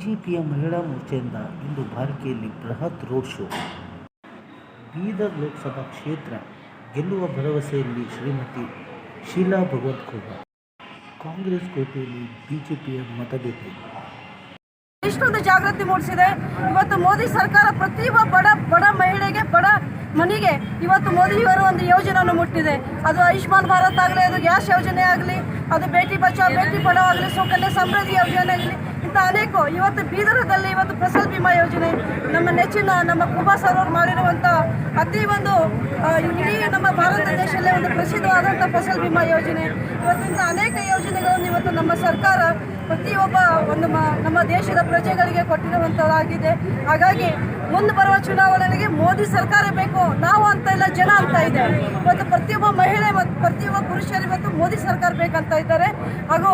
ಬಿಜೆಪಿಯ ಮಹಿಳಾ ಮೋರ್ಚಾದಿಂದ ಇಂದು ಭಾರಕಿಯಲ್ಲಿ ಬೃಹತ್ ರೋಡ್ ಶೋ. ಬೀದರ್ ಲೋಕಸಭಾ ಕ್ಷೇತ್ರ ಗೆಲ್ಲುವ ಭರವಸೆಯಲ್ಲಿ ಶ್ರೀಮತಿ ಶೀಲಾ ಭಗವತ್ ಖೋಬಾ ಕಾಂಗ್ರೆಸ್ ಕೋಟೆಯಲ್ಲಿ ಬಿಜೆಪಿಯ ಮತಬೇಟೆ ಇಷ್ಟೊಂದು ಜಾಗೃತಿ ಮೂಡಿಸಿದೆ. ಇವತ್ತು ಮೋದಿ ಸರ್ಕಾರ ಪ್ರತಿಯೊಬ್ಬ ಬಡ ಬಡ ಮಹಿಳೆಗೆ, ಬಡ ಮನೆಗೆ ಇವತ್ತು ಮೋದಿಯವರು ಒಂದು ಯೋಜನೆಯನ್ನು ಮುಟ್ಟಿದೆ. ಅದು ಆಯುಷ್ಮಾನ್ ಭಾರತ್ ಆಗಲಿ, ಅದು ಗ್ಯಾಸ್ ಯೋಜನೆ ಆಗಲಿ, ಅದು ಬೇಟಿ ಬಚಾವ್, ಬೇಟಿ ಪಡಾವ್ ಆಗಲಿ, ಸುಕನ್ಯಾ ಸಮೃದ್ಧಿ ಯೋಜನೆ ಆಗಲಿ ಇಂಥ ಅನೇಕ ಇವತ್ತು ಬೀದರದಲ್ಲಿ ಇವತ್ತು ಫಸಲ್ ಬಿಮಾ ಯೋಜನೆ, ನಮ್ಮ ನೆಚ್ಚಿನ ನಮ್ಮ ಕುಮಾರ್ ಸರ್ ಅವರು ಮಾಡಿರುವಂಥ ಅತಿ ಒಂದು ಇಡೀ ನಮ್ಮ ಭಾರತ ದೇಶದಲ್ಲೇ ಒಂದು ಪ್ರಸಿದ್ಧವಾದಂಥ ಫಸಲ್ ಬಿಮಾ ಯೋಜನೆ. ಇವತ್ತಿಂದ ಅನೇಕ ಯೋಜನೆಗಳನ್ನು ಇವತ್ತು ನಮ್ಮ ಸರ್ಕಾರ ಪ್ರತಿಯೊಬ್ಬ ಒಂದು ನಮ್ಮ ದೇಶದ ಪ್ರಜೆಗಳಿಗೆ ಕೊಟ್ಟಿರುವಂಥದ್ದಾಗಿದೆ. ಹಾಗಾಗಿ ಮುಂದೆ ಬರುವ ಚುನಾವಣೆಗೆ ಮೋದಿ ಸರ್ಕಾರ ಬೇಕು, ನಾವು ಅಂತ ಇಲ್ಲ, ಜನ ಅಂತ ಇದೆ. ಇವತ್ತು ಪ್ರತಿಯೊಬ್ಬ ಮಹಿಳೆ ಮತ್ತು ಪ್ರತಿಯೊಬ್ಬ ಪುರುಷರು ಇವತ್ತು ಮೋದಿ ಸರ್ಕಾರ ಬೇಕಂತ ಇದ್ದಾರೆ. ಹಾಗೂ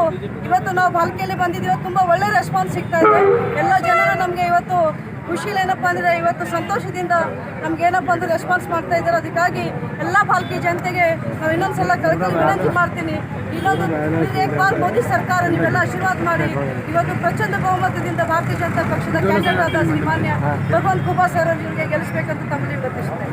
ಇವತ್ತು ನಾವು ಬಾಲ್ಕೆಯಲ್ಲಿ ಬಂದಿದ್ದೀವಿ ತುಂಬ ಒಳ್ಳೆ ರೆಸ್ಪಾನ್ಸ್ ಸಿಗ್ತಾ ಇದೆ. ಎಲ್ಲ ಜನರು ನಮಗೆ ಇವತ್ತು ಖುಷಿಲಿ ಏನಪ್ಪ ಅಂದರೆ ಇವತ್ತು ಸಂತೋಷದಿಂದ ನಮ್ಗೆ ಏನಪ್ಪ ಅಂದ್ರೆ ರೆಸ್ಪಾನ್ಸ್ ಮಾಡ್ತಾ ಇದ್ದಾರೆ. ಅದಕ್ಕಾಗಿ ಎಲ್ಲ ಪಾಲ್ಕಿ ಜನತೆಗೆ ನಾವು ಇನ್ನೊಂದ್ಸಲ ಕಳ್ಕೊಂಡು ವಿನಂತಿ ಮಾಡ್ತೀನಿ. ಇನ್ನೊಂದು ಬಾರ್ ಮೋದಿ ಸರ್ಕಾರ ನೀವೆಲ್ಲ ಆಶೀರ್ವಾದ ಮಾಡಿ. ಇವತ್ತು ಪ್ರಚಂಡ ಬಹುಮತದಿಂದ ಭಾರತೀಯ ಜನತಾ ಪಕ್ಷದ ಕ್ಯಾಂಡಿಡೇಟ್ ಆದ ಶ್ರೀಮಾನ್ಯ ಭಗವಂತ ಕುಮಾರ್ ಸರ್ ಅವರಿಗೆ ಗೆಲ್ಲಿಸಬೇಕಂತ ತಮ್ಮಲ್ಲಿ ಪ್ರತಿಷ್ಠೆ